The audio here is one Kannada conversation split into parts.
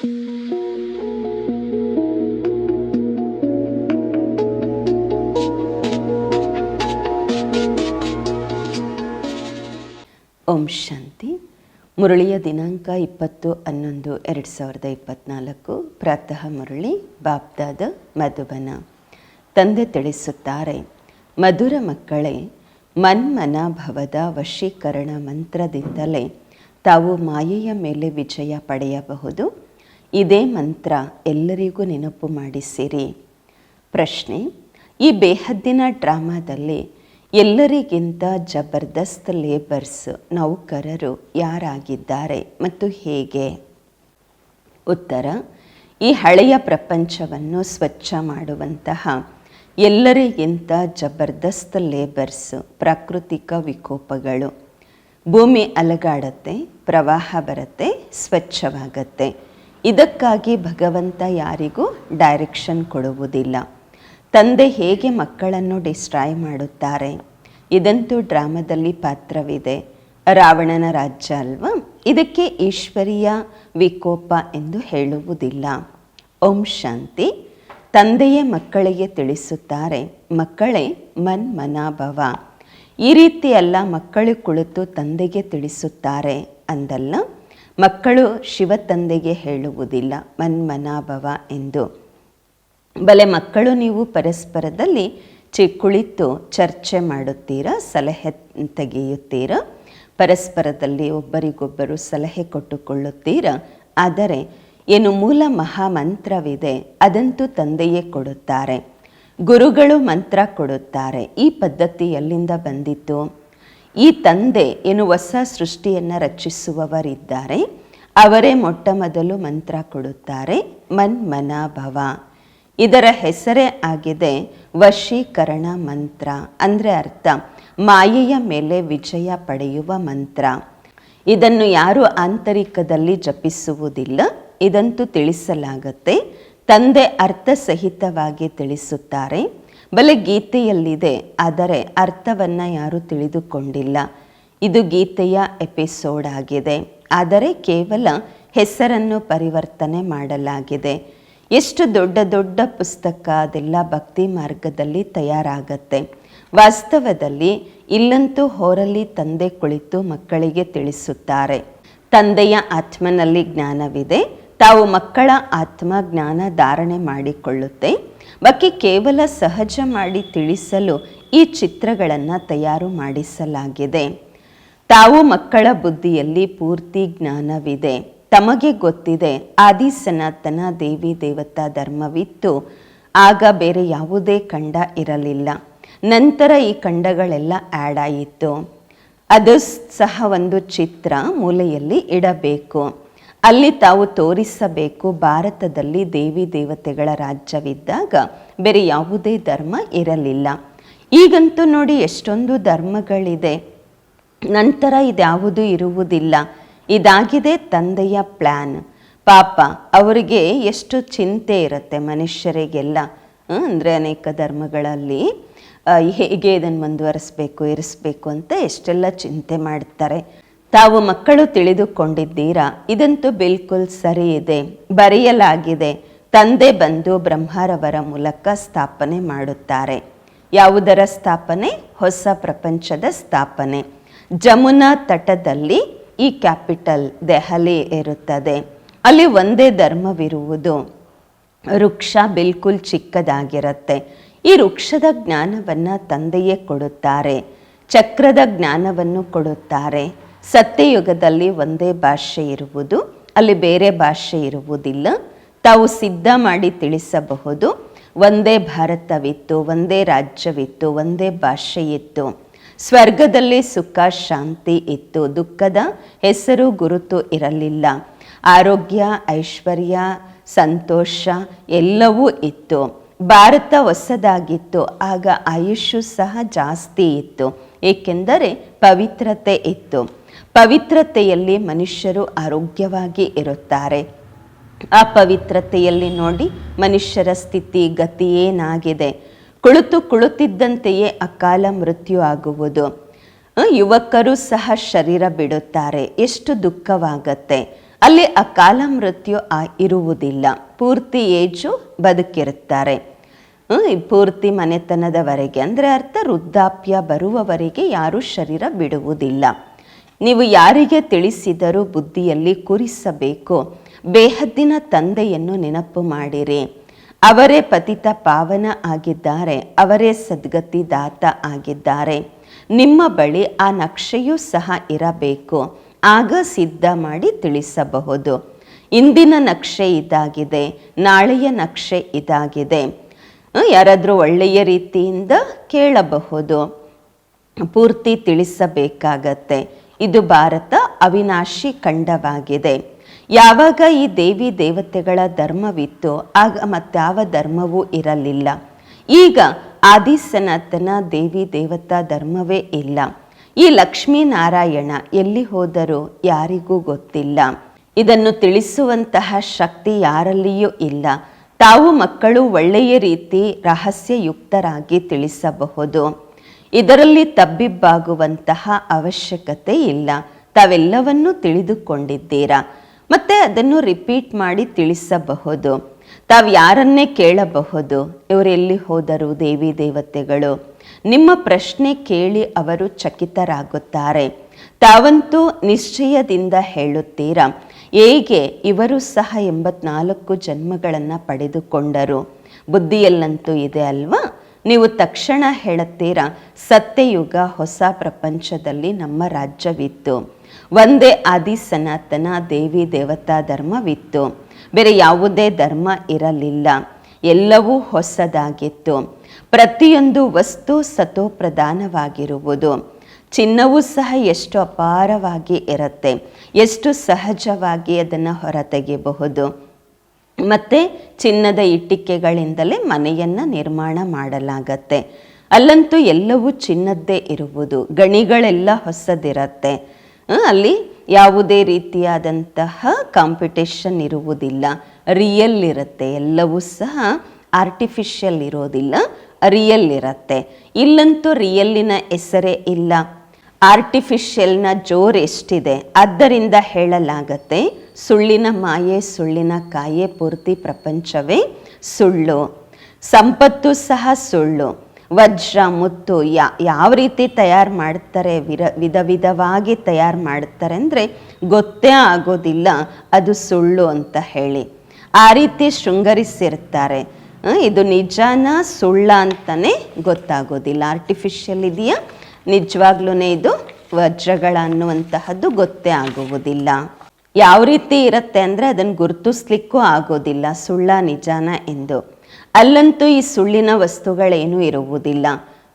ಓಂ ಶಾಂತಿ. ಮುರಳಿಯ ದಿನಾಂಕ ಇಪ್ಪತ್ತು ಹನ್ನೊಂದು ಎರಡು ಸಾವಿರದ ಇಪ್ಪತ್ತ್ನಾಲ್ಕು ಪ್ರಾತಃ ಮುರಳಿ ಬಾಬ್ದಾದ ಮಧುಬನ. ತಂದೆ ತಿಳಿಸುತ್ತಾರೆ, ಮಧುರ ಮಕ್ಕಳೇ, ಮನ್ಮನಾಭವದ ವಶೀಕರಣ ಮಂತ್ರದಿಂದಲೇ ತಾವು ಮಾಯೆಯ ಮೇಲೆ ವಿಜಯ ಪಡೆಯಬಹುದು. ಇದೇ ಮಂತ್ರ ಎಲ್ಲರಿಗೂ ನೆನಪು ಮಾಡಿಸಿರಿ. ಪ್ರಶ್ನೆ, ಈ ಬೇಹದ್ದಿನ ಡ್ರಾಮಾದಲ್ಲಿ ಎಲ್ಲರಿಗಿಂತ ಜಬರ್ದಸ್ತ್ ಲೇಬರ್ಸ್ ನೌಕರರು ಯಾರಾಗಿದ್ದಾರೆ ಮತ್ತು ಹೇಗೆ? ಉತ್ತರ, ಈ ಹಳೆಯ ಪ್ರಪಂಚವನ್ನು ಸ್ವಚ್ಛ ಮಾಡುವಂತಹ ಎಲ್ಲರಿಗಿಂತ ಜಬರ್ದಸ್ತ್ ಲೇಬರ್ಸ್ ಪ್ರಾಕೃತಿಕ ವಿಕೋಪಗಳು. ಭೂಮಿ ಅಲಗಾಡತ್ತೆ, ಪ್ರವಾಹ ಬರುತ್ತೆ, ಸ್ವಚ್ಛವಾಗತ್ತೆ. ಇದಕ್ಕಾಗಿ ಭಗವಂತ ಯಾರಿಗೂ ಡೈರೆಕ್ಷನ್ ಕೊಡುವುದಿಲ್ಲ. ತಂದೆ ಹೇಗೆ ಮಕ್ಕಳನ್ನು ಡಿಸ್ಟ್ರಾಯ್ ಮಾಡುತ್ತಾರೆ? ಇದಂತೂ ಡ್ರಾಮಾದಲ್ಲಿ ಪಾತ್ರವಿದೆ. ರಾವಣನ ರಾಜ್ಯ ಅಲ್ವಾ? ಇದಕ್ಕೆ ಈಶ್ವರಿಯ ವಿಕೋಪ ಎಂದು ಹೇಳುವುದಿಲ್ಲ. ಓಂ ಶಾಂತಿ. ತಂದೆಯೇ ಮಕ್ಕಳಿಗೆ ತಿಳಿಸುತ್ತಾರೆ, ಮಕ್ಕಳೇ, ಮನ್ ಮನಾಭವ. ಈ ರೀತಿಯೆಲ್ಲ ಮಕ್ಕಳು ಕುಳಿತು ತಂದೆಗೆ ತಿಳಿಸುತ್ತಾರೆ ಅಂದಲ್ಲ? ಮಕ್ಕಳು ಶಿವ ತಂದೆಗೆ ಹೇಳುವುದಿಲ್ಲ, ಮನ್ಮನಾಭವ ಎಂದು. ಬಲೆ ಮಕ್ಕಳು ನೀವು ಪರಸ್ಪರದಲ್ಲಿ ಚಿ ಕುಳಿತು ಚರ್ಚೆ ಮಾಡುತ್ತೀರಾ, ಸಲಹೆ ತೆಗೆಯುತ್ತೀರಾ? ಪರಸ್ಪರದಲ್ಲಿ ಒಬ್ಬರಿಗೊಬ್ಬರು ಸಲಹೆ ಕೊಟ್ಟುಕೊಳ್ಳುತ್ತೀರಾ? ಆದರೆ ಏನು ಮೂಲ ಮಹಾಮಂತ್ರವಿದೆ, ಅದಂತೂ ತಂದೆಯೇ ಕೊಡುತ್ತಾರೆ. ಗುರುಗಳು ಮಂತ್ರ ಕೊಡುತ್ತಾರೆ, ಈ ಪದ್ಧತಿ ಎಲ್ಲಿಂದ ಬಂದಿತು ಈ ತಂದೆ ಏನು ಹೊಸ ಸೃಷ್ಟಿಯನ್ನು ರಚಿಸುವವರಿದ್ದಾರೆ. ಅವರೇ ಮೊಟ್ಟ ಮೊದಲು ಮಂತ್ರ ಕೊಡುತ್ತಾರೆ, ಮನ್ ಭವ ಇದರ ಹೆಸರೇ ಆಗಿದೆ ವಶೀಕರಣ ಮಂತ್ರ ಅಂದರೆ ಅರ್ಥ, ಮಾಯೆಯ ಮೇಲೆ ವಿಜಯ ಪಡೆಯುವ ಮಂತ್ರ. ಇದನ್ನು ಯಾರು ಆಂತರಿಕದಲ್ಲಿ ಜಪಿಸುವುದಿಲ್ಲ, ಇದಂತೂ ತಿಳಿಸಲಾಗತ್ತೆ. ತಂದೆ ಅರ್ಥಸಹಿತವಾಗಿ ತಿಳಿಸುತ್ತಾರೆ ಬಲೆ ಗೀತೆಯಲ್ಲಿದೆ, ಆದರೆ ಅರ್ಥವನ್ನು ಯಾರೂ ತಿಳಿದುಕೊಂಡಿಲ್ಲ. ಇದು ಗೀತೆಯ ಎಪಿಸೋಡ್ ಆಗಿದೆ, ಆದರೆ ಕೇವಲ ಹೆಸರನ್ನು ಪರಿವರ್ತನೆ ಮಾಡಲಾಗಿದೆ. ಎಷ್ಟು ದೊಡ್ಡ ದೊಡ್ಡ ಪುಸ್ತಕ ಅದೆಲ್ಲ ಭಕ್ತಿ ಮಾರ್ಗದಲ್ಲಿ ತಯಾರಾಗತ್ತೆ. ವಾಸ್ತವದಲ್ಲಿ ಇಲ್ಲಂತೂ ಹೋರಲ್ಲಿ ತಂದೆ ಕುಳಿತು ಮಕ್ಕಳಿಗೆ ತಿಳಿಸುತ್ತಾರೆ. ತಂದೆಯ ಆತ್ಮನಲ್ಲಿ ಜ್ಞಾನವಿದೆ, ತಾವು ಮಕ್ಕಳ ಆತ್ಮ ಜ್ಞಾನ ಧಾರಣೆ ಮಾಡಿಕೊಳ್ಳುತ್ತೆ. ಬಾಕಿ ಕೇವಲ ಸಹಜ ಮಾಡಿ ತಿಳಿಸಲು ಈ ಚಿತ್ರಗಳನ್ನು ತಯಾರು ಮಾಡಿಸಲಾಗಿದೆ. ತಾವು ಮಕ್ಕಳ ಬುದ್ಧಿಯಲ್ಲಿ ಪೂರ್ತಿ ಜ್ಞಾನವಿದೆ. ತಮಗೆ ಗೊತ್ತಿದೆ, ಆದಿ ಸನಾತನ ದೇವಿ ದೇವತಾ ಧರ್ಮವಿತ್ತು. ಆಗ ಬೇರೆ ಯಾವುದೇ ಖಂಡ ಇರಲಿಲ್ಲ. ನಂತರ ಈ ಖಂಡಗಳೆಲ್ಲ ಆ್ಯಡ್ ಆಯಿತು. ಅದು ಸಹ ಒಂದು ಚಿತ್ರ ಮೂಲೆಯಲ್ಲಿ ಇಡಬೇಕು. ಅಲ್ಲಿ ತಾವು ತೋರಿಸಬೇಕು ಭಾರತದಲ್ಲಿ ದೇವಿ ದೇವತೆಗಳ ರಾಜ್ಯವಿದ್ದಾಗ ಬೇರೆ ಯಾವುದೇ ಧರ್ಮ ಇರಲಿಲ್ಲ. ಈಗಂತೂ ನೋಡಿ ಎಷ್ಟೊಂದು ಧರ್ಮಗಳಿದೆ. ನಂತರ ಇದ್ಯಾವುದು ಇರುವುದಿಲ್ಲ. ಇದಾಗಿದೆ ತಂದೆಯ ಪ್ಲ್ಯಾನ್ ಪಾಪ, ಅವರಿಗೆ ಎಷ್ಟು ಚಿಂತೆ ಇರುತ್ತೆ ಮನುಷ್ಯರಿಗೆಲ್ಲ. ಅಂದರೆ ಅನೇಕ ಧರ್ಮಗಳಲ್ಲಿ ಹೇಗೆ ಇದನ್ನು ಮುಂದುವರಿಸ್ಬೇಕು, ಇರಿಸ್ಬೇಕು ಅಂತ ಎಷ್ಟೆಲ್ಲ ಚಿಂತೆ ಮಾಡ್ತಾರೆ. ತಾವು ಮಕ್ಕಳು ತಿಳಿದುಕೊಂಡಿದ್ದೀರಾ? ಇದಂತೂ ಬಿಲ್ಕುಲ್ ಸರಿ ಇದೆ. ಬರೆಯಲಾಗಿದೆ, ತಂದೆ ಬಂದು ಬ್ರಹ್ಮರವರ ಮೂಲಕ ಸ್ಥಾಪನೆ ಮಾಡುತ್ತಾರೆ. ಯಾವುದರ ಸ್ಥಾಪನೆ? ಹೊಸ ಪ್ರಪಂಚದ ಸ್ಥಾಪನೆ. ಜಮುನಾ ತಟದಲ್ಲಿ ಈ ಕ್ಯಾಪಿಟಲ್ ದೆಹಲಿ ಇರುತ್ತದೆ. ಅಲ್ಲಿ ಒಂದೇ ಧರ್ಮವಿರುವುದು. ವೃಕ್ಷ ಬಿಲ್ಕುಲ್ ಚಿಕ್ಕದಾಗಿರುತ್ತೆ. ಈ ವೃಕ್ಷದ ಜ್ಞಾನವನ್ನು ತಂದೆಯೇ ಕೊಡುತ್ತಾರೆ. ಚಕ್ರದ ಜ್ಞಾನವನ್ನು ಕೊಡುತ್ತಾರೆ. ಸತ್ಯಯುಗದಲ್ಲಿ ಒಂದೇ ಭಾಷೆ ಇರುವುದು, ಅಲ್ಲಿ ಬೇರೆ ಭಾಷೆ ಇರುವುದಿಲ್ಲ. ತಾವು ಸಿದ್ಧ ಮಾಡಿ ತಿಳಿಸಬಹುದು, ಒಂದೇ ಭಾರತವಿತ್ತು, ಒಂದೇ ರಾಜ್ಯವಿತ್ತು, ಒಂದೇ ಭಾಷೆ ಇತ್ತು ಸ್ವರ್ಗದಲ್ಲಿ ಸುಖ, ಶಾಂತಿ ಇತ್ತು, ದುಃಖದ ಹೆಸರು ಗುರುತು ಇರಲಿಲ್ಲ. ಆರೋಗ್ಯ, ಐಶ್ವರ್ಯ, ಸಂತೋಷ ಎಲ್ಲವೂ ಇತ್ತು. ಭಾರತ ಹೊಸದಾಗಿತ್ತು, ಆಗ ಆಯುಷು ಸಹ ಜಾಸ್ತಿ ಇತ್ತು. ಏಕೆಂದರೆ ಪವಿತ್ರತೆ ಇತ್ತು. ಪವಿತ್ರತೆಯಲ್ಲಿ ಮನುಷ್ಯರು ಆರೋಗ್ಯವಾಗಿ ಇರುತ್ತಾರೆ. ಆ ಪವಿತ್ರತೆಯಲ್ಲಿ ನೋಡಿ ಮನುಷ್ಯರ ಸ್ಥಿತಿ, ಗತಿ ಏನಾಗಿದೆ? ಕುಳಿತು ಕುಳಿತಿದ್ದಂತೆಯೇ ಅಕಾಲ ಮೃತ್ಯು ಆಗುವುದು. ಯುವಕರು ಸಹ ಶರೀರ ಬಿಡುತ್ತಾರೆ. ಎಷ್ಟು ದುಃಖವಾಗತ್ತೆ. ಅಲ್ಲಿ ಅಕಾಲ ಮೃತ್ಯು ಆ ಇರುವುದಿಲ್ಲ. ಪೂರ್ತಿ ಏಜು ಬದುಕಿರುತ್ತಾರೆ. ಪೂರ್ತಿ ಮನೆತನದವರೆಗೆ, ಅಂದರೆ ಅರ್ಥ ವೃದ್ಧಾಪ್ಯ ಬರುವವರೆಗೆ ಯಾರೂ ಶರೀರ ಬಿಡುವುದಿಲ್ಲ. ನೀವು ಯಾರಿಗೆ ತಿಳಿಸಿದರೂ ಬುದ್ಧಿಯಲ್ಲಿ ಕುರಿಸಬೇಕು. ಬೇಹದ್ದಿನ ತಂದೆಯನ್ನು ನೆನಪು ಮಾಡಿರಿ. ಅವರೇ ಪತಿತ ಪಾವನ ಆಗಿದ್ದಾರೆ, ಅವರೇ ಸದ್ಗತಿ ದಾತ ಆಗಿದ್ದಾರೆ. ನಿಮ್ಮ ಬಳಿ ಆ ನಕ್ಷೆಯೂ ಸಹ ಇರಬೇಕು. ಆಗ ಸಿದ್ಧ ಮಾಡಿ ತಿಳಿಸಬಹುದು. ಇಂದಿನ ನಕ್ಷೆ ಇದಾಗಿದೆ, ನಾಳೆಯ ನಕ್ಷೆ ಇದಾಗಿದೆ. ಯಾರಾದರೂ ಒಳ್ಳೆಯ ರೀತಿಯಿಂದ ಕೇಳಬಹುದು. ಪೂರ್ತಿ ತಿಳಿಸಬೇಕಾಗತ್ತೆ. ಇದು ಭಾರತ ಅವಿನಾಶಿ ಖಂಡವಾಗಿದೆ. ಯಾವಾಗ ಈ ದೇವಿ ದೇವತೆಗಳ ಧರ್ಮವಿತ್ತು ಆಗ ಮತ್ತಾವ ಧರ್ಮವೂ ಇರಲಿಲ್ಲ. ಈಗ ಆದಿ ಸನಾತನ ದೇವಿ ದೇವತಾ ಧರ್ಮವೇ ಇಲ್ಲ. ಈ ಲಕ್ಷ್ಮೀನಾರಾಯಣ ಎಲ್ಲಿ ಹೋದರೂ ಯಾರಿಗೂ ಗೊತ್ತಿಲ್ಲ. ಇದನ್ನು ತಿಳಿಸುವಂತಹ ಶಕ್ತಿ ಯಾರಲ್ಲಿಯೂ ಇಲ್ಲ. ತಾವು ಮಕ್ಕಳು ಒಳ್ಳೆಯ ರೀತಿ ರಹಸ್ಯಯುಕ್ತರಾಗಿ ತಿಳಿಸಬಹುದು. ಇದರಲ್ಲಿ ತಬ್ಬಿಬ್ಬಾಗುವಂತಹ ಅವಶ್ಯಕತೆ ಇಲ್ಲ. ತಾವೆಲ್ಲವನ್ನೂ ತಿಳಿದುಕೊಂಡಿದ್ದೀರಾ? ಮತ್ತೆ ಅದನ್ನು ರಿಪೀಟ್ ಮಾಡಿ ತಿಳಿಸಬಹುದು. ತಾವು ಯಾರನ್ನೇ ಕೇಳಬಹುದು? ಇವರೆಲ್ಲಿ ಹೋದರು ದೇವಿ ದೇವತೆಗಳು? ನಿಮ್ಮ ಪ್ರಶ್ನೆ ಕೇಳಿ ಅವರು ಚಕಿತರಾಗುತ್ತಾರೆ. ತಾವಂತೂ ನಿಶ್ಚಯದಿಂದ ಹೇಳುತ್ತೀರಾ? ಹೇಗೆ ಇವರು ಸಹ ಎಂಬತ್ನಾಲ್ಕು ಜನ್ಮಗಳನ್ನು ಪಡೆದುಕೊಂಡರು? ಬುದ್ಧಿಯಲ್ಲಂತೂ ಇದೆ ಅಲ್ವಾ? ನೀವು ತಕ್ಷಣ ಹೇಳುತ್ತೀರಾ, ಸತ್ಯಯುಗ ಹೊಸ ಪ್ರಪಂಚದಲ್ಲಿ ನಮ್ಮ ರಾಜ್ಯವಿತ್ತು. ಒಂದೇ ಆದಿ ಸನಾತನ ದೇವಿ ದೇವತಾ ಧರ್ಮವಿತ್ತು. ಬೇರೆ ಯಾವುದೇ ಧರ್ಮ ಇರಲಿಲ್ಲ. ಎಲ್ಲವೂ ಹೊಸದಾಗಿತ್ತು. ಪ್ರತಿಯೊಂದು ವಸ್ತು ಸತೋಪ್ರಧಾನವಾಗಿರುವುದು ಚಿನ್ನವೂ ಸಹ ಎಷ್ಟು ಅಪಾರವಾಗಿ ಇರುತ್ತೆ. ಎಷ್ಟು ಸಹಜವಾಗಿ ಅದನ್ನು ಹೊರತೆಗೆಯಬಹುದು ಮತ್ತು ಚಿನ್ನದ ಇಟ್ಟಿಗೆಗಳಿಂದಲೇ ಮನೆಯನ್ನು ನಿರ್ಮಾಣ ಮಾಡಲಾಗತ್ತೆ. ಅಲ್ಲಂತೂ ಎಲ್ಲವೂ ಚಿನ್ನದ್ದೇ ಇರುವುದು. ಗಣಿಗಳೆಲ್ಲ ಹೊಸದಿರತ್ತೆ. ಅಲ್ಲಿ ಯಾವುದೇ ರೀತಿಯಾದಂತಹ ಕಾಂಪಿಟೇಷನ್ ಇರುವುದಿಲ್ಲ. ರಿಯಲ್ ಇರುತ್ತೆ. ಎಲ್ಲವೂ ಸಹ ಆರ್ಟಿಫಿಷಿಯಲ್ ಇರೋದಿಲ್ಲ. ರಿಯಲ್ ಇರುತ್ತೆ. ಇಲ್ಲಂತೂ ರಿಯಲ್ಲಿನ ಹೆಸರೇ ಇಲ್ಲ. ಆರ್ಟಿಫಿಷಿಯಲ್ನ ಜೋರು ಎಷ್ಟಿದೆ ಆದ್ದರಿಂದ ಹೇಳಲಾಗತ್ತೆ, ಸುಳ್ಳಿನ ಮಾಯೆ, ಸುಳ್ಳಿನ ಕಾಯೆ ಪೂರ್ತಿ ಪ್ರಪಂಚವೇ ಸುಳ್ಳು. ಸಂಪತ್ತು ಸಹ ಸುಳ್ಳು. ವಜ್ರ, ಮುತ್ತು ಯಾ, ಯಾವ ರೀತಿ ತಯಾರು ಮಾಡ್ತಾರೆ, ವಿರ, ವಿಧ ವಿಧವಾಗಿ ತಯಾರು ಮಾಡ್ತಾರೆ ಅಂದರೆ ಗೊತ್ತೇ ಆಗೋದಿಲ್ಲ, ಅದು ಸುಳ್ಳು ಅಂತ ಹೇಳಿ. ಆ ರೀತಿ ಶೃಂಗರಿಸಿರ್ತಾರೆ. ಇದು ನಿಜಾನ ಸುಳ್ಳ ಅಂತಲೇ ಗೊತ್ತಾಗೋದಿಲ್ಲ. ಆರ್ಟಿಫಿಷಿಯಲ್ ಇದೆಯಾ? ನಿಜವಾಗ್ಲೂ ಇದು ವಜ್ರಗಳ ಅನ್ನುವಂತಹದ್ದು ಗೊತ್ತೇ ಆಗುವುದಿಲ್ಲ. ಯಾವ ರೀತಿ ಇರುತ್ತೆ ಅಂದರೆ ಅದನ್ನು ಗುರುತಿಸ್ಲಿಕ್ಕೂ ಆಗೋದಿಲ್ಲ. ಸುಳ್ಳ ನಿಜಾನ ಎಂದು. ಅಲ್ಲಂತೂ ಈ ಸುಳ್ಳಿನ ವಸ್ತುಗಳೇನೂ ಇರುವುದಿಲ್ಲ.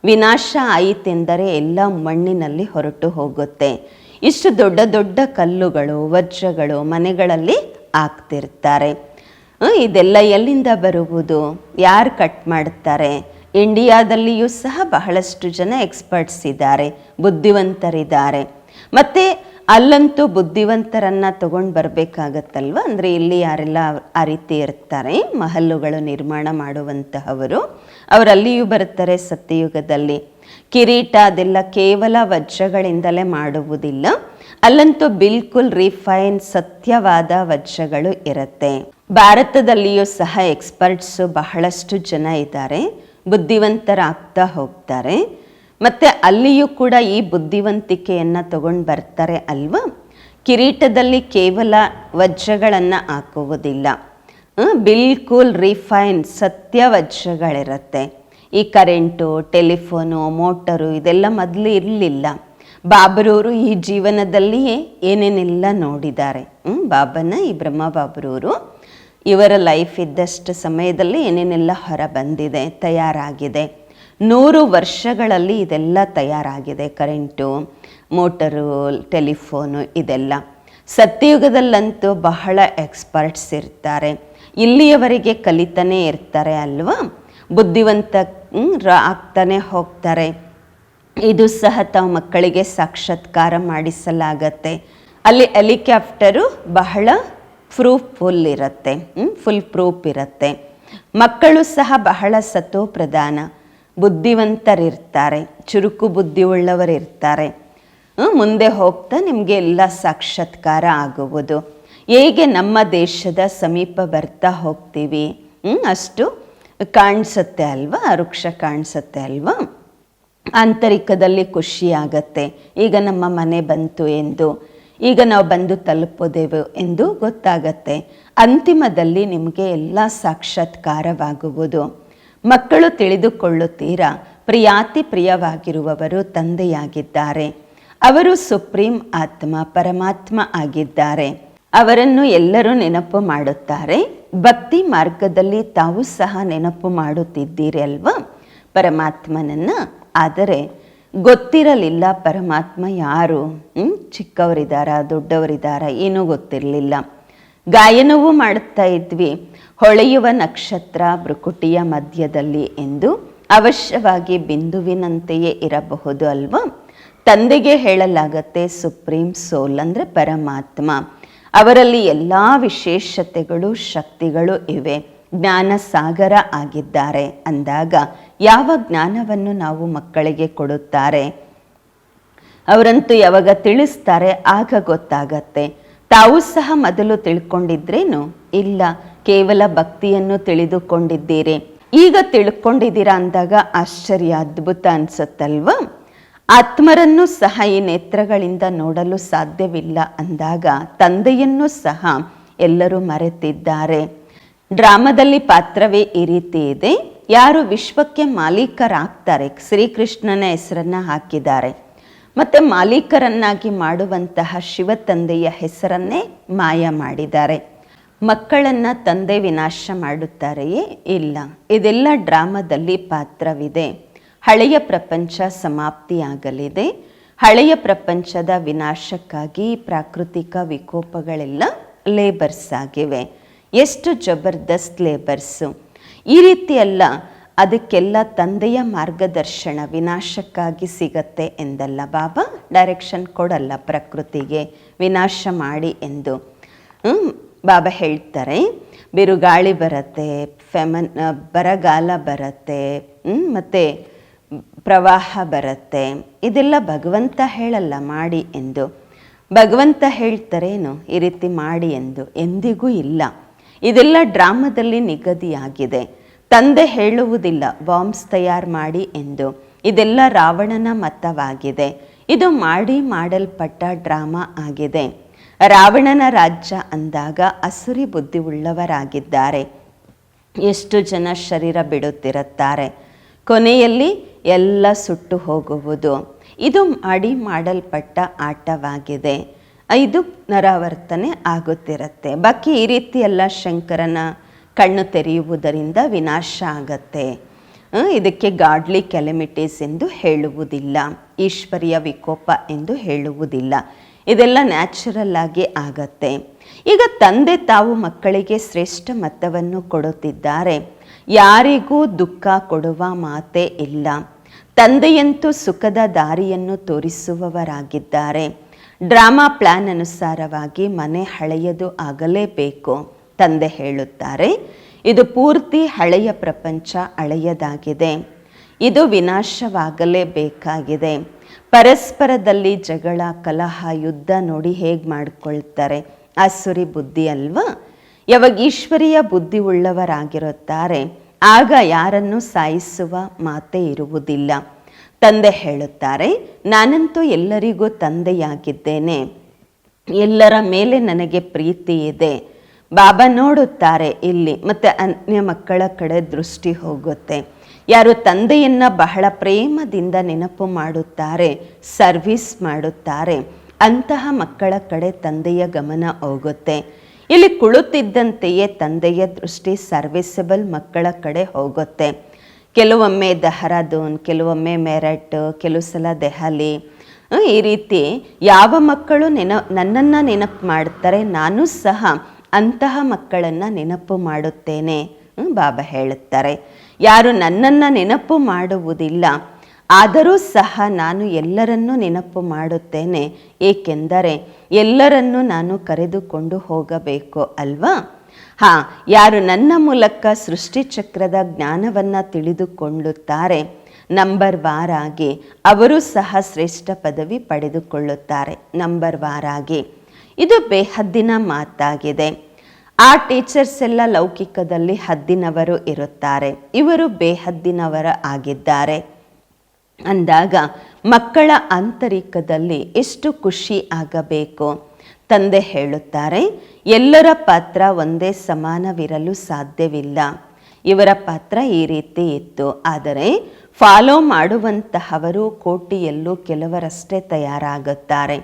ವಿನಾಶ ಆಯಿತೆಂದರೆ ಎಲ್ಲ ಮಣ್ಣಿನಲ್ಲಿ ಹೊರಟು ಹೋಗುತ್ತೆ. ಇಷ್ಟು ದೊಡ್ಡ ದೊಡ್ಡ ಕಲ್ಲುಗಳು, ವಜ್ರಗಳು ಮನೆಗಳಲ್ಲಿ ಹಾಕ್ತಿರ್ತಾರೆ. ಇದೆಲ್ಲ ಎಲ್ಲಿಂದ ಬರುವುದು? ಯಾರು ಕಟ್ ಮಾಡ್ತಾರೆ? ಇಂಡಿಯಾದಲ್ಲಿಯೂ ಸಹ ಬಹಳಷ್ಟು ಜನ ಎಕ್ಸ್ಪರ್ಟ್ಸ್ ಇದ್ದಾರೆ, ಬುದ್ಧಿವಂತರಿದ್ದಾರೆ. ಮತ್ತು ಅಲ್ಲಂತೂ ಬುದ್ಧಿವಂತರನ್ನು ತಗೊಂಡು ಬರಬೇಕಾಗತ್ತಲ್ವ? ಅಂದರೆ ಇಲ್ಲಿ ಯಾರೆಲ್ಲ ಆ ರೀತಿ ಇರ್ತಾರೆ, ಮಹಲ್ಲುಗಳು ನಿರ್ಮಾಣ ಮಾಡುವಂತಹವರು, ಅವರಲ್ಲಿಯೂ ಬರ್ತಾರೆ ಸತ್ಯಯುಗದಲ್ಲಿ. ಕಿರೀಟ ಅದೆಲ್ಲ ಕೇವಲ ವಜ್ರಗಳಿಂದಲೇ ಮಾಡುವುದಿಲ್ಲ, ಅಲ್ಲಂತೂ ಬಿಲ್ಕುಲ್ ರಿಫೈನ್ ಸತ್ಯವಾದ ವಜ್ರಗಳು ಇರುತ್ತೆ. ಭಾರತದಲ್ಲಿಯೂ ಸಹ ಎಕ್ಸ್ಪರ್ಟ್ಸು ಬಹಳಷ್ಟು ಜನ ಇದ್ದಾರೆ. ಬುದ್ಧಿವಂತರಾಗ್ತಾ ಹೋಗ್ತಾರೆ. ಮತ್ತು ಅಲ್ಲಿಯೂ ಕೂಡ ಈ ಬುದ್ಧಿವಂತಿಕೆಯನ್ನು ತಗೊಂಡು ಬರ್ತಾರೆ ಅಲ್ವಾ? ಕಿರೀಟದಲ್ಲಿ ಕೇವಲ ವಜ್ರಗಳನ್ನು ಹಾಕುವುದಿಲ್ಲ. ಬಿಲ್ಕುಲ್ ರಿಫೈನ್ ಸತ್ಯ ವಜ್ರಗಳಿರುತ್ತೆ ಈ ಕರೆಂಟು, ಟೆಲಿಫೋನು, ಮೋಟರು ಇದೆಲ್ಲ ಮೊದಲು ಇರಲಿಲ್ಲ. ಬಾಬರವರು ಈ ಜೀವನದಲ್ಲಿಯೇ ಏನೇನೆಲ್ಲ ನೋಡಿದ್ದಾರೆ? ಬಾಬನ ಈ ಬ್ರಹ್ಮ ಬಾಬರವರು ಇವರ ಲೈಫ್ ಇದ್ದಷ್ಟು ಸಮಯದಲ್ಲಿ ಏನೇನೆಲ್ಲ ಹೊರ ಬಂದಿದೆ ತಯಾರಾಗಿದೆ. ನೂರು ವರ್ಷಗಳಲ್ಲಿ ಇದೆಲ್ಲ ತಯಾರಾಗಿದೆ, ಕರೆಂಟು, ಮೋಟರು, ಟೆಲಿಫೋನು, ಇದೆಲ್ಲ. ಸತ್ಯಯುಗದಲ್ಲಂತೂ ಬಹಳ ಎಕ್ಸ್ಪರ್ಟ್ಸ್ ಇರ್ತಾರೆ. ಇಲ್ಲಿಯವರೆಗೆ ಕಲಿತಾನೇ ಇರ್ತಾರೆ ಅಲ್ವಾ? ಬುದ್ಧಿವಂತ ಆಗ್ತಾನೆ ಹೋಗ್ತಾರೆ. ಇದು ಸಹ ತಾವು ಮಕ್ಕಳಿಗೆ ಸಾಕ್ಷಾತ್ಕಾರ ಮಾಡಿಸಲಾಗತ್ತೆ. ಅಲ್ಲಿ ಹೆಲಿಕಾಪ್ಟರು ಬಹಳ ಪ್ರೂಫ್ ಫುಲ್ ಇರುತ್ತೆ ಫುಲ್ ಪ್ರೂಫ್ ಇರುತ್ತೆ. ಮಕ್ಕಳು ಸಹ ಬಹಳ ಸತೋ ಪ್ರಧಾನ ಬುದ್ಧಿವಂತರಿರ್ತಾರೆ, ಚುರುಕು ಬುದ್ಧಿ ಉಳ್ಳವರಿರ್ತಾರೆ ಮುಂದೆ ಹೋಗ್ತಾ ನಿಮಗೆ ಎಲ್ಲ ಸಾಕ್ಷಾತ್ಕಾರ ಆಗುವುದು. ಹೇಗೆ ನಮ್ಮ ದೇಶದ ಸಮೀಪ ಬರ್ತಾ ಹೋಗ್ತೀವಿ? ಅಷ್ಟು ಕಾಣಿಸುತ್ತೆ ಅಲ್ವಾ? ವೃಕ್ಷ ಕಾಣಿಸುತ್ತೆ ಅಲ್ವಾ? ಆಂತರಿಕದಲ್ಲಿ ಖುಷಿ ಆಗತ್ತೆ ಈಗ ನಮ್ಮ ಮನೆ ಬಂತು ಎಂದು. ಈಗ ನಾವು ಬಂದು ತಲುಪೋದೆವು ಎಂದು ಗೊತ್ತಾಗತ್ತೆ. ಅಂತಿಮದಲ್ಲಿ ನಿಮಗೆ ಎಲ್ಲ ಸಾಕ್ಷಾತ್ಕಾರವಾಗುವುದು. ಮಕ್ಕಳು ತಿಳಿದುಕೊಳ್ಳುತ್ತೀರಾ? ಪ್ರಿಯಾತಿ ಪ್ರಿಯವಾಗಿರುವವರು ತಂದೆಯಾಗಿದ್ದಾರೆ. ಅವರು ಸುಪ್ರೀಂ ಆತ್ಮ ಪರಮಾತ್ಮ ಆಗಿದ್ದಾರೆ. ಅವರನ್ನು ಎಲ್ಲರೂ ನೆನಪು ಮಾಡುತ್ತಾರೆ. ಭಕ್ತಿ ಮಾರ್ಗದಲ್ಲಿ ತಾವು ಸಹ ನೆನಪು ಮಾಡುತ್ತಿದ್ದೀರಿ ಅಲ್ವಾ? ಪರಮಾತ್ಮನನ್ನು. ಆದರೆ ಗೊತ್ತಿರಲಿಲ್ಲ ಪರಮಾತ್ಮ ಯಾರು? ಚಿಕ್ಕವರಿದ್ದಾರ ದೊಡ್ಡವರಿದ್ದಾರ ಏನೂ ಗೊತ್ತಿರಲಿಲ್ಲ. ಗಾಯನವೂ ಮಾಡುತ್ತಾ ಇದ್ವಿ. ಹೊಳೆಯುವ ನಕ್ಷತ್ರ ಭ್ರುಕುಟಿಯ ಮಧ್ಯದಲ್ಲಿ ಎಂದು ಅವಶ್ಯವಾಗಿ ಬಿಂದುವಿನಂತೆಯೇ ಇರಬಹುದು ಅಲ್ವಾ? ತಂದೆಗೆ ಹೇಳಲಾಗತ್ತೆ ಸುಪ್ರೀಂ ಸೋಲ್ ಅಂದರೆ ಪರಮಾತ್ಮ. ಅವರಲ್ಲಿ ಎಲ್ಲ ವಿಶೇಷತೆಗಳು, ಶಕ್ತಿಗಳು ಇವೆ. ಜ್ಞಾನ ಸಾಗರ ಆಗಿದ್ದಾರೆ. ಅಂದಾಗ ಯಾವ ಜ್ಞಾನವನ್ನು ನಾವು ಮಕ್ಕಳಿಗೆ ಕೊಡುತ್ತಾರೆ? ಅವರಂತೂ ಯಾವಾಗ ತಿಳಿಸ್ತಾರೆ? ಆಗ ಗೊತ್ತಾಗತ್ತೆ. ತಾವು ಸಹ ಮೊದಲು ತಿಳ್ಕೊಂಡಿದ್ರೇನು? ಇಲ್ಲ, ಕೇವಲ ಭಕ್ತಿಯನ್ನು ತಿಳಿದುಕೊಂಡಿದ್ದೀರಿ. ಈಗ ತಿಳ್ಕೊಂಡಿದ್ದೀರಾ ಅಂದಾಗ ಆಶ್ಚರ್ಯ, ಅದ್ಭುತ ಅನ್ಸುತ್ತಲ್ವಾ? ಆತ್ಮರನ್ನು ಸಹ ಈ ನೇತ್ರಗಳಿಂದ ನೋಡಲು ಸಾಧ್ಯವಿಲ್ಲ ಅಂದಾಗ ತಂದೆಯನ್ನು ಸಹ ಎಲ್ಲರೂ ಮರೆತಿದ್ದಾರೆ. ಡ್ರಾಮಾದಲ್ಲಿ ಪಾತ್ರವೇ ಈ ರೀತಿ ಇದೆ. ಯಾರು ವಿಶ್ವಕ್ಕೆ ಮಾಲೀಕರಾಗ್ತಾರೆ? ಶ್ರೀಕೃಷ್ಣನ ಹೆಸರನ್ನು ಹಾಕಿದ್ದಾರೆ. ಮತ್ತು ಮಾಲೀಕರನ್ನಾಗಿ ಮಾಡುವಂತಹ ಶಿವ ತಂದೆಯ ಹೆಸರನ್ನೇ ಮಾಯ ಮಾಡಿದ್ದಾರೆ. ಮಕ್ಕಳನ್ನು ತಂದೆ ವಿನಾಶ ಮಾಡುತ್ತಾರೆಯೇ? ಇಲ್ಲ. ಇದೆಲ್ಲ ಡ್ರಾಮಾದಲ್ಲಿ ಪಾತ್ರವಿದೆ. ಹಳೆಯ ಪ್ರಪಂಚ ಸಮಾಪ್ತಿಯಾಗಲಿದೆ. ಹಳೆಯ ಪ್ರಪಂಚದ ವಿನಾಶಕ್ಕಾಗಿ ಪ್ರಾಕೃತಿಕ ವಿಕೋಪಗಳೆಲ್ಲ ಲೇಬರ್ಸ್ ಆಗಿವೆ. ಎಷ್ಟು ಜಬರ್ದಸ್ತ್ ಲೇಬರ್ಸು ಈ ರೀತಿ ಅಲ್ಲ, ಅದಕ್ಕೆಲ್ಲ ತಂದೆಯ ಮಾರ್ಗದರ್ಶನ ವಿನಾಶಕ್ಕಾಗಿ ಸಿಗತ್ತೆ ಎಂದಲ್ಲ ಬಾಬಾ? ಡೈರೆಕ್ಷನ್ ಕೊಡಲ್ಲ ಪ್ರಕೃತಿಗೆ, ವಿನಾಶ ಮಾಡಿ ಎಂದು. ಬಾಬಾ ಹೇಳ್ತಾರೆ, ಬಿರುಗಾಳಿ ಬರುತ್ತೆ, ಫೆಮನ್ ಬರಗಾಲ ಬರುತ್ತೆ ಮತ್ತೆ ಪ್ರವಾಹ ಬರುತ್ತೆ, ಇದೆಲ್ಲ ಭಗವಂತ ಹೇಳಲ್ಲ, ಮಾಡಿ ಎಂದು. ಭಗವಂತ ಹೇಳ್ತಾರೇನು? ಈ ರೀತಿ ಮಾಡಿ ಎಂದು. ಎಂದಿಗೂ ಇಲ್ಲ. ಇದೆಲ್ಲ ಡ್ರಾಮಾದಲ್ಲಿ ನಿಗದಿಯಾಗಿದೆ. ತಂದೆ ಹೇಳುವುದಿಲ್ಲ, ಬಾಂಬ್ಸ್ ತಯಾರು ಮಾಡಿ ಎಂದು. ಇದೆಲ್ಲ ರಾವಣನ ಮತವಾಗಿದೆ. ಇದು ಮಾಡಿ ಮಾಡಲ್ಪಟ್ಟ ಡ್ರಾಮಾ ಆಗಿದೆ. ರಾವಣನ ರಾಜ್ಯ ಅಂದಾಗ ಅಸುರಿ ಬುದ್ಧಿ ಉಳ್ಳವರಾಗಿದ್ದಾರೆ ಎಷ್ಟು ಜನ ಶರೀರ ಬಿಡುತ್ತಿರುತ್ತಾರೆ. ಕೊನೆಯಲ್ಲಿ ಎಲ್ಲ ಸುಟ್ಟು ಹೋಗುವುದು. ಇದು ಮಾಡಿ ಮಾಡಲ್ಪಟ್ಟ ಆಟವಾಗಿದೆ. ಇದು ನರಾವರ್ತನೆ ಆಗುತ್ತಿರುತ್ತೆ. ಬಾಕಿ ಈ ರೀತಿ ಎಲ್ಲ ಶಂಕರನ ಕಣ್ಣು ತೆರೆಯುವುದರಿಂದ ವಿನಾಶ ಆಗತ್ತೆ. ಇದಕ್ಕೆ ಗಾಡ್ಲಿ ಕೆಲೆಮಿಟೀಸ್ ಎಂದು ಹೇಳುವುದಿಲ್ಲ. ಈಶ್ವರ್ಯ ವಿಕೋಪ ಎಂದು ಹೇಳುವುದಿಲ್ಲ. ಇದೆಲ್ಲ ನ್ಯಾಚುರಲ್ ಆಗಿ ಆಗತ್ತೆ. ಈಗ ತಂದೆ ತಾವು ಮಕ್ಕಳಿಗೆ ಶ್ರೇಷ್ಠ ಮತವನ್ನು ಕೊಡುತ್ತಿದ್ದಾರೆ. ಯಾರಿಗೂ ದುಃಖ ಕೊಡುವ ಮಾತೇ ಇಲ್ಲ. ತಂದೆಯಂತೂ ಸುಖದ ದಾರಿಯನ್ನು ತೋರಿಸುವವರಾಗಿದ್ದಾರೆ. ಡ್ರಾಮಾ ಪ್ಲಾನ್ ಅನುಸಾರವಾಗಿ ಮನೆ ಹಳೆಯದು ಆಗಲೇಬೇಕು, ತಂದೆ ಹೇಳುತ್ತಾರೆ. ಇದು ಪೂರ್ತಿ ಹಳೆಯ ಪ್ರಪಂಚ ಹಳೆಯದಾಗಿದೆ. ಇದು ವಿನಾಶವಾಗಲೇಬೇಕಾಗಿದೆ. ಪರಸ್ಪರದಲ್ಲಿ ಜಗಳ, ಕಲಹ, ಯುದ್ಧ ನೋಡಿ ಹೇಗೆ ಮಾಡಿಕೊಳ್ತಾರೆ? ಅಸುರಿ ಬುದ್ಧಿ ಅಲ್ವಾ? ಯಾವಾಗ ಈಶ್ವರಿಯ ಬುದ್ಧಿ ಉಳ್ಳವರಾಗಿರುತ್ತಾರೆ, ಆಗ ಯಾರನ್ನು ಸಾಯಿಸುವ ಮಾತೇ ಇರುವುದಿಲ್ಲ. ತಂದೆ ಹೇಳುತ್ತಾರೆ, ನಾನಂತೂ ಎಲ್ಲರಿಗೂ ತಂದೆಯಾಗಿದ್ದೇನೆ. ಎಲ್ಲರ ಮೇಲೆ ನನಗೆ ಪ್ರೀತಿ ಇದೆ. ಬಾಬಾ ನೋಡುತ್ತಾರೆ ಇಲ್ಲಿ, ಮತ್ತೆ ಅನ್ಯ ಮಕ್ಕಳ ಕಡೆ ದೃಷ್ಟಿ ಹೋಗುತ್ತೆ. ಯಾರು ತಂದೆಯನ್ನ ಬಹಳ ಪ್ರೇಮದಿಂದ ನೆನಪು ಮಾಡುತ್ತಾರೆ, ಸರ್ವಿಸ್ ಮಾಡುತ್ತಾರೆ, ಅಂತಹ ಮಕ್ಕಳ ಕಡೆ ತಂದೆಯ ಗಮನ ಹೋಗುತ್ತೆ. ಇಲ್ಲಿ ಕುಳಿತಿದ್ದಂತೆಯೇ ತಂದೆಯ ದೃಷ್ಟಿ ಸರ್ವಿಸಬಲ್ ಮಕ್ಕಳ ಕಡೆ ಹೋಗುತ್ತೆ. ಕೆಲವೊಮ್ಮೆ ದೆಹರಾದೂನ್ ಕೆಲವೊಮ್ಮೆ ಮೆರಟ್, ಕೆಲವು ಸಲ ದೆಹಲಿ. ಈ ರೀತಿ ಯಾವ ಮಕ್ಕಳು ನೆನ, ನನ್ನನ್ನು ನೆನಪು ಮಾಡ್ತಾರೆ, ನಾನು ಸಹ ಅಂತಹ ಮಕ್ಕಳನ್ನು ನೆನಪು ಮಾಡುತ್ತೇನೆ ಬಾಬಾ ಹೇಳುತ್ತಾರೆ. ಯಾರು ನನ್ನನ್ನು ನೆನಪು ಮಾಡುವುದಿಲ್ಲ, ಆದರೂ ಸಹ ನಾನು ಎಲ್ಲರನ್ನೂ ನೆನಪು ಮಾಡುತ್ತೇನೆ. ಏಕೆಂದರೆ ಎಲ್ಲರನ್ನೂ ನಾನು ಕರೆದುಕೊಂಡು ಹೋಗಬೇಕು, ಅಲ್ವಾ? ಹಾ, ಯಾರು ನನ್ನ ಮೂಲಕ ಸೃಷ್ಟಿಚಕ್ರದ ಜ್ಞಾನವನ್ನು ತಿಳಿದುಕೊಳ್ಳುತ್ತಾರೆ, ನಂಬರ್ ವಾರಾಗಿ ಅವರು ಸಹ ಶ್ರೇಷ್ಠ ಪದವಿ ಪಡೆದುಕೊಳ್ಳುತ್ತಾರೆ. ನಂಬರ್ ವಾರಾಗಿ ಇದು ಬೇಹದ್ದಿನ ಮಾತಾಗಿದೆ. ಆ ಟೀಚರ್ಸ್ ಎಲ್ಲ ಲೌಕಿಕದಲ್ಲಿ ಹದ್ದಿನವರು ಇರುತ್ತಾರೆ. ಇವರು ಬೇಹದ್ದಿನವರ ಆಗಿದ್ದಾರೆ. ಅಂದಾಗ ಮಕ್ಕಳ ಆಂತರಿಕದಲ್ಲಿ ಎಷ್ಟು ಖುಷಿ ಆಗಬೇಕು? ತಂದೆ ಹೇಳುತ್ತಾರೆ, ಎಲ್ಲರ ಪಾತ್ರ ಒಂದೇ ಸಮಾನವಿರಲು ಸಾಧ್ಯವಿಲ್ಲ. ಇವರ ಪಾತ್ರ ಈ ರೀತಿ ಇತ್ತು. ಆದರೆ, ಫಾಲೋ ಮಾಡುವಂತಹವರು ಕೋಟಿಯಲ್ಲೂ ಕೆಲವರಷ್ಟೇ ತಯಾರಾಗುತ್ತಾರೆ.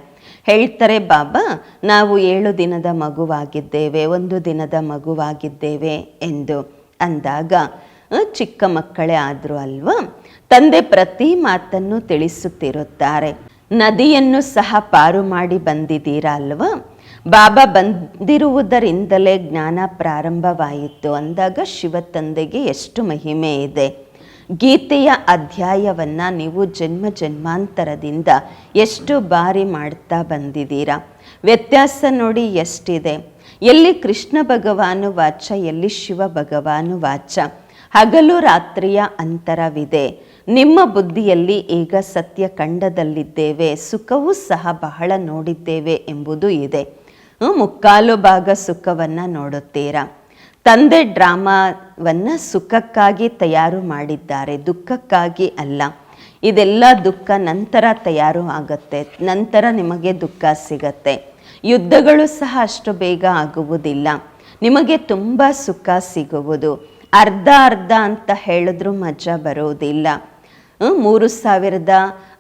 ಹೇಳ್ತಾರೆ, ಬಾಬಾ, ನಾವು ಏಳು ದಿನದ ಮಗುವಾಗಿದ್ದೇವೆ, ಒಂದು ದಿನದ ಮಗುವಾಗಿದ್ದೇವೆ ಎಂದು. ಅಂದಾಗ ಚಿಕ್ಕ ಮಕ್ಕಳೇ ಆದರೂ ಅಲ್ವಾ? ತಂದೆ ಪ್ರತಿ ಮಾತನ್ನು ತಿಳಿಸುತ್ತಿರುತ್ತಾರೆ. ನದಿಯನ್ನು ಸಹ ಪಾರು ಮಾಡಿ ಬಂದಿದ್ದೀರಾ ಅಲ್ವಾ? ಬಾಬಾ ಬಂದಿರುವುದರಿಂದಲೇ ಜ್ಞಾನ ಪ್ರಾರಂಭವಾಯಿತು. ಅಂದಾಗ ಶಿವ ತಂದೆಗೆ ಎಷ್ಟು ಮಹಿಮೆ ಇದೆ. ಗೀತೆಯ ಅಧ್ಯಾಯವನ್ನು ನೀವು ಜನ್ಮ ಜನ್ಮಾಂತರದಿಂದ ಎಷ್ಟು ಬಾರಿ ಮಾಡ್ತಾ ಬಂದಿದ್ದೀರಾ? ವ್ಯತ್ಯಾಸ ನೋಡಿ ಎಷ್ಟಿದೆ? ಎಲ್ಲಿ ಕೃಷ್ಣ ಭಗವಾನು ವಾಚ, ಎಲ್ಲಿ ಶಿವ ಭಗವಾನು ವಾಚ? ಹಗಲು ರಾತ್ರಿಯ ಅಂತರವಿದೆ. ನಿಮ್ಮ ಬುದ್ಧಿಯಲ್ಲಿ ಈಗ ಸತ್ಯ ಕಂಡದಲ್ಲಿದ್ದೇವೆ, ಸುಖವೂ ಸಹ ಬಹಳ ನೋಡಿದ್ದೇವೆ ಎಂಬುದು ಇದೆ. ಮುಕ್ಕಾಲು ಭಾಗ ಸುಖವನ್ನು ನೋಡುತ್ತೀರಾ? ತಂದೆ ಡ್ರಾಮಾವನ್ನು ಸುಖಕ್ಕಾಗಿ ತಯಾರು ಮಾಡಿದ್ದಾರೆ, ದುಃಖಕ್ಕಾಗಿ ಅಲ್ಲ. ಇದೆಲ್ಲ ದುಃಖ ನಂತರ ತಯಾರು ಆಗುತ್ತೆ, ನಂತರ ನಿಮಗೆ ದುಃಖ ಸಿಗತ್ತೆ. ಯುದ್ಧಗಳು ಸಹ ಅಷ್ಟು ಬೇಗ ಆಗುವುದಿಲ್ಲ. ನಿಮಗೆ ತುಂಬ ಸುಖ ಸಿಗುವುದು. ಅರ್ಧ ಅರ್ಧ ಅಂತ ಹೇಳಿದ್ರೂ ಮಜಾ ಬರೋದಿಲ್ಲ ಮೂರು ಸಾವಿರದ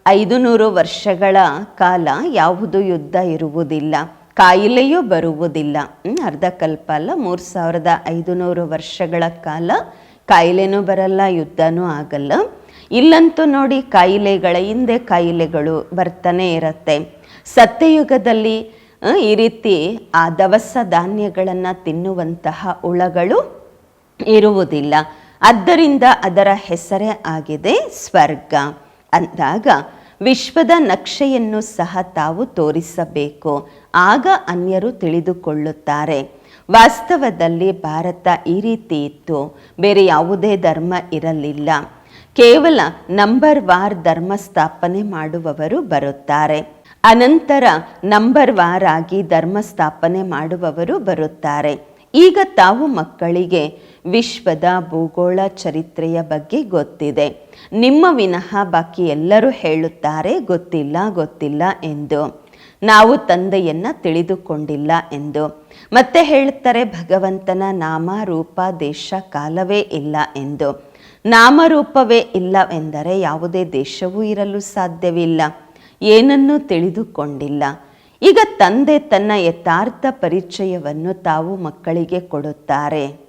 ಐದು ನೂರು ವರ್ಷಗಳ ಕಾಲ ಯಾವುದು ಯುದ್ಧ ಇರುವುದಿಲ್ಲ. ಕಾಯಿಲೆಯೂ ಬರುವುದಿಲ್ಲ. ಅರ್ಧ ಕಲ್ಪ ಅಲ್ಲ, ಮೂರು ಸಾವಿರದ ಐದು ನೂರು ವರ್ಷಗಳ ಕಾಲ ಕಾಯಿಲೆನೂ ಬರಲ್ಲ, ಯುದ್ಧನೂ ಆಗಲ್ಲ. ಇಲ್ಲಂತೂ ನೋಡಿ ಕಾಯಿಲೆಗಳ ಹಿಂದೆ ಕಾಯಿಲೆಗಳು ಬರ್ತಾನೆ ಇರುತ್ತೆ. ಸತ್ಯಯುಗದಲ್ಲಿ ಈ ರೀತಿ ಆ ದವಸ ಧಾನ್ಯಗಳನ್ನು ತಿನ್ನುವಂತಹ ಹುಳಗಳು ಇರುವುದಿಲ್ಲ. ಆದ್ದರಿಂದ ಅದರ ಹೆಸರೇ ಆಗಿದೆ ಸ್ವರ್ಗ. ಅಂದಾಗ ವಿಶ್ವದ ನಕ್ಷೆಯನ್ನು ಸಹ ತಾವು ತೋರಿಸಬೇಕು. ಆಗ ಅನ್ಯರು ತಿಳಿದುಕೊಳ್ಳುತ್ತಾರೆ. ವಾಸ್ತವದಲ್ಲಿ ಭಾರತ ಈ ರೀತಿ ಇತ್ತು. ಬೇರೆ ಯಾವುದೇ ಧರ್ಮ ಇರಲಿಲ್ಲ. ಕೇವಲ ನಂಬರ್ ವಾರ್ ಧರ್ಮ ಸ್ಥಾಪನೆ ಮಾಡುವವರು ಬರುತ್ತಾರೆ. ಅನಂತರ ನಂಬರ್ ವಾರ್ ಆಗಿ ಧರ್ಮ ಸ್ಥಾಪನೆ ಮಾಡುವವರು ಬರುತ್ತಾರೆ. ಈಗ ತಾವು ಮಕ್ಕಳಿಗೆ ವಿಶ್ವದ ಭೂಗೋಳ ಚರಿತ್ರೆಯ ಬಗ್ಗೆ ಗೊತ್ತಿದೆ. ನಿಮ್ಮ ವಿನಃ ಬಾಕಿ ಎಲ್ಲರೂ ಹೇಳುತ್ತಾರೆ, ಗೊತ್ತಿಲ್ಲ ಗೊತ್ತಿಲ್ಲ ಎಂದು. ನಾವು ತಂದೆಯನ್ನು ತಿಳಿದುಕೊಂಡಿಲ್ಲ ಎಂದು. ಮತ್ತೆ ಹೇಳುತ್ತಾರೆ, ಭಗವಂತನ ನಾಮ ರೂಪ ದೇಶ ಕಾಲವೇ ಇಲ್ಲ ಎಂದು. ನಾಮರೂಪವೇ ಇಲ್ಲವೆಂದರೆ ಯಾವುದೇ ದೇಶವೂ ಇರಲು ಸಾಧ್ಯವಿಲ್ಲ. ಏನನ್ನೂ ತಿಳಿದುಕೊಂಡಿಲ್ಲ. ಈಗ ತಂದೆ ತನ್ನ ಯಥಾರ್ಥ ಪರಿಚಯವನ್ನು ತಾವು ಮಕ್ಕಳಿಗೆ ಕೊಡುತ್ತಾರೆ.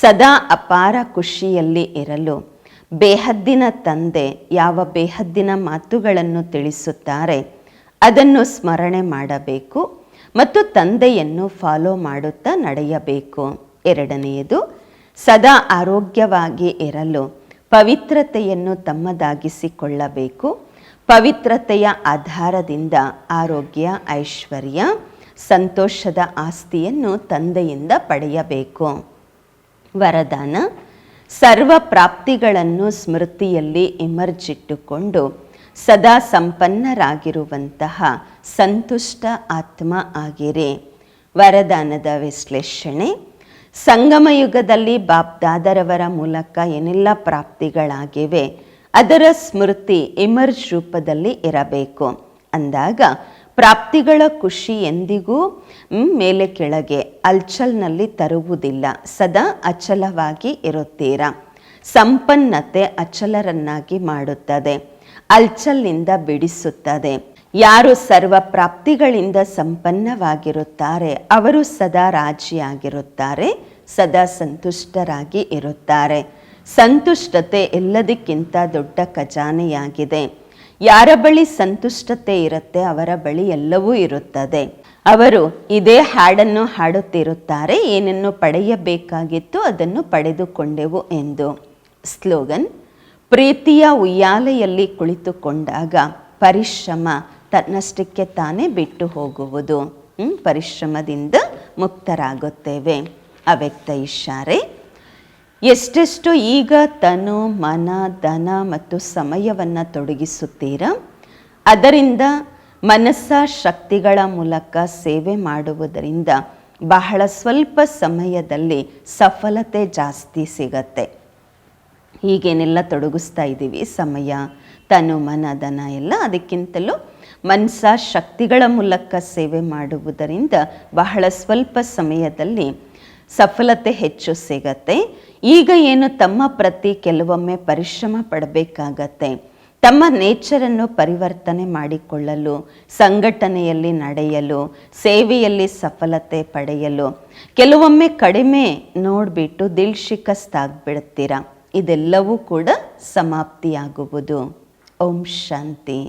ಸದಾ ಅಪಾರ ಖುಷಿಯಲ್ಲಿ ಇರಲು ಬೇಹದ್ದಿನ ತಂದೆ ಯಾವ ಬೇಹದ್ದಿನ ಮಾತುಗಳನ್ನು ತಿಳಿಸುತ್ತಾರೆ ಅದನ್ನು ಸ್ಮರಣೆ ಮಾಡಬೇಕು ಮತ್ತು ತಂದೆಯನ್ನು ಫಾಲೋ ಮಾಡುತ್ತಾ ನಡೆಯಬೇಕು. ಎರಡನೆಯದು, ಸದಾ ಆರೋಗ್ಯವಾಗಿ ಇರಲು ಪವಿತ್ರತೆಯನ್ನು ತಮ್ಮದಾಗಿಸಿಕೊಳ್ಳಬೇಕು. ಪವಿತ್ರತೆಯ ಆಧಾರದಿಂದ ಆರೋಗ್ಯ, ಐಶ್ವರ್ಯ, ಸಂತೋಷದ ಆಸ್ತಿಯನ್ನು ತಂದೆಯಿಂದ ಪಡೆಯಬೇಕು. ವರದಾನ, ಸರ್ವ ಪ್ರಾಪ್ತಿಗಳನ್ನು ಸ್ಮೃತಿಯಲ್ಲಿ ಇಮರ್ಜಿಟ್ಟುಕೊಂಡು ಸದಾ ಸಂಪನ್ನರಾಗಿರುವಂತಹ ಸಂತುಷ್ಟ ಆತ್ಮ ಆಗಿರಿ. ವರದಾನದ ವಿಶ್ಲೇಷಣೆ, ಸಂಗಮಯುಗದಲ್ಲಿ ಯುಗದಲ್ಲಿ ಬಾಪ್ದಾದರವರ ಮೂಲಕ ಏನೆಲ್ಲ ಪ್ರಾಪ್ತಿಗಳಾಗಿವೆ ಅದರ ಸ್ಮೃತಿ ಇಮರ್ಜ್ ರೂಪದಲ್ಲಿ ಇರಬೇಕು. ಅಂದಾಗ ಪ್ರಾಪ್ತಿಗಳ ಖುಷಿ ಎಂದಿಗೂ ಮೇಲೆ ಕೆಳಗೆ ಅಲ್ಚಲ್ನಲ್ಲಿ ತರುವುದಿಲ್ಲ. ಸದಾ ಅಚಲವಾಗಿ ಇರುತ್ತೀರಾ? ಸಂಪನ್ನತೆ ಅಚಲರನ್ನಾಗಿ ಮಾಡುತ್ತದೆ. ಅಲ್ಚಲ್ನಿಂದ ಬಿಡಿಸುತ್ತದೆ. ಯಾರು ಸರ್ವ ಪ್ರಾಪ್ತಿಗಳಿಂದ ಸಂಪನ್ನವಾಗಿರುತ್ತಾರೆ, ಅವರು ಸದಾ ರಾಜಿಯಾಗಿರುತ್ತಾರೆ, ಸದಾ ಸಂತುಷ್ಟರಾಗಿ ಇರುತ್ತಾರೆ. ಸಂತುಷ್ಟತೆ ಎಲ್ಲದಕ್ಕಿಂತ ದೊಡ್ಡ ಖಜಾನೆಯಾಗಿದೆ. ಯಾರ ಬಳಿ ಸಂತುಷ್ಟತೆ ಇರುತ್ತೆ, ಅವರ ಬಳಿ ಎಲ್ಲವೂ ಇರುತ್ತದೆ. ಅವರು ಇದೇ ಹಾಡನ್ನು ಹಾಡುತ್ತಿರುತ್ತಾರೆ, ಏನನ್ನು ಪಡೆಯಬೇಕಾಗಿತ್ತು ಅದನ್ನು ಪಡೆದುಕೊಂಡೆವು ಎಂದು. ಸ್ಲೋಗನ್, ಪ್ರೀತಿಯ ಉಯ್ಯಾಲೆಯಲ್ಲಿ ಕುಳಿತುಕೊಂಡಾಗ ಪರಿಶ್ರಮ ತನ್ನಷ್ಟಕ್ಕೆ ತಾನೇ ಬಿಟ್ಟು ಹೋಗುವುದು. ಪರಿಶ್ರಮದಿಂದ ಮುಕ್ತರಾಗುತ್ತೇವೆ. ಅವ್ಯಕ್ತ ಇಶಾರೆ ಎಷ್ಟೆಷ್ಟು ಈಗ ತನು, ಮನ, ಧನ ಮತ್ತು ಸಮಯವನ್ನು ತೊಡಗಿಸುತ್ತೀರ? ಅದರಿಂದ ಮನಸ್ಸ ಶಕ್ತಿಗಳ ಮೂಲಕ ಸೇವೆ ಮಾಡುವುದರಿಂದ ಬಹಳ ಸ್ವಲ್ಪ ಸಮಯದಲ್ಲಿ ಸಫಲತೆ ಜಾಸ್ತಿ ಸಿಗತ್ತೆ. ಹೀಗೇನೆಲ್ಲ ತೊಡಗಿಸ್ತಾ ಇದ್ದೀವಿ. ಸಮಯ, ತನು, ಮನ, ಧನ ಎಲ್ಲ ಅದಕ್ಕಿಂತಲೂ ಮನಸ್ಸ ಶಕ್ತಿಗಳ ಮೂಲಕ ಸೇವೆ ಮಾಡುವುದರಿಂದ ಬಹಳ ಸ್ವಲ್ಪ ಸಮಯದಲ್ಲಿ ಸಫಲತೆ ಹೆಚ್ಚು ಸಿಗತ್ತೆ. ಈಗ ಏನು ತಮ್ಮ ಪ್ರತಿ ಕೆಲವೊಮ್ಮೆ ಪರಿಶ್ರಮ ಪಡಬೇಕಾಗತ್ತೆ. ತಮ್ಮ ನೇಚರನ್ನು ಪರಿವರ್ತನೆ ಮಾಡಿಕೊಳ್ಳಲು, ಸಂಘಟನೆಯಲ್ಲಿ ನಡೆಯಲು, ಸೇವೆಯಲ್ಲಿ ಸಫಲತೆ ಪಡೆಯಲು. ಕೆಲವೊಮ್ಮೆ ಕಡಿಮೆ ನೋಡಿಬಿಟ್ಟು ದಿಲ್ ಶಿಕಸ್ತಾಗ್ಬಿಡ್ತೀರ. ಇದೆಲ್ಲವೂ ಕೂಡ ಸಮಾಪ್ತಿಯಾಗುವುದು. ಓಂ ಶಾಂತಿ.